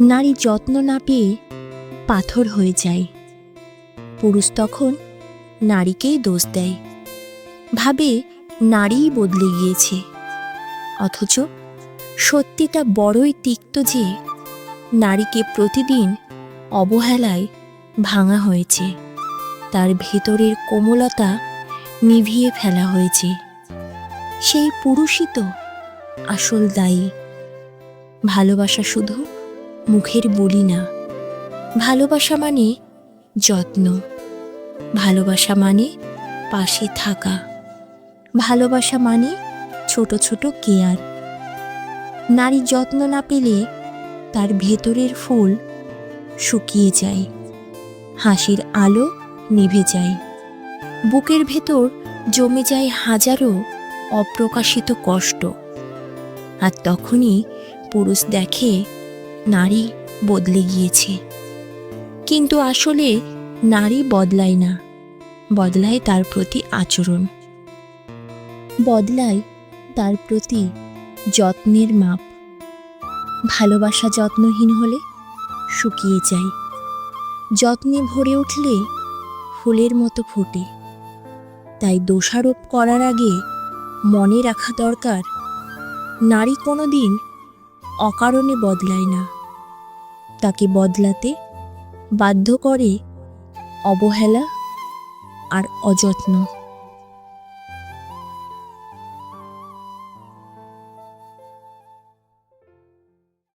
নারী যত্ন না পেয়ে পাথর হয়ে যায়। পুরুষ তখন নারীকেই দোষ দেয়। ভাবে নারীই বদলে গিয়েছে। অথচ সত্যিটা বড়ই তিক্ত যে নারীকে প্রতিদিন অবহেলায় ভাঙা হয়েছে। তার ভেতরের কোমলতা নিভিয়ে ফেলা হয়েছে। সেই পুরুষই তো আসল দায়ী। ভালোবাসা শুধু মুখের বলি না। ভালোবাসা মানে যত্ন। ভালোবাসা মানে পাশে থাকা। ভালোবাসা মানে ছোট ছোট কেয়ার। নারী যত্ন না পেলে তার ভেতরের ফুল শুকিয়ে যায়। হাসির আলো নিভে যায়। বুকের ভেতর জমে যায় হাজারো অপ্রকাশিত কষ্ট। আর তখনই পুরুষ দেখে নারী বদলে গিয়েছে। কিন্তু আসলে নারী বদলায় না, বদলায় তার প্রতি আচরণ। বদলায় তার প্রতি যত্নের মাপ। ভালোবাসা যত্নহীন হলে শুকিয়ে যায়। যত্নে ভরে উঠলে ফুলের মতো ফোটে। তাই দোষারোপ করার আগে মনে রাখা দরকার, নারী কোনো দিন অকারণে বদলায় না। তাকে বদলাতে বাধ্য করে অবহেলা আর অযত্ন।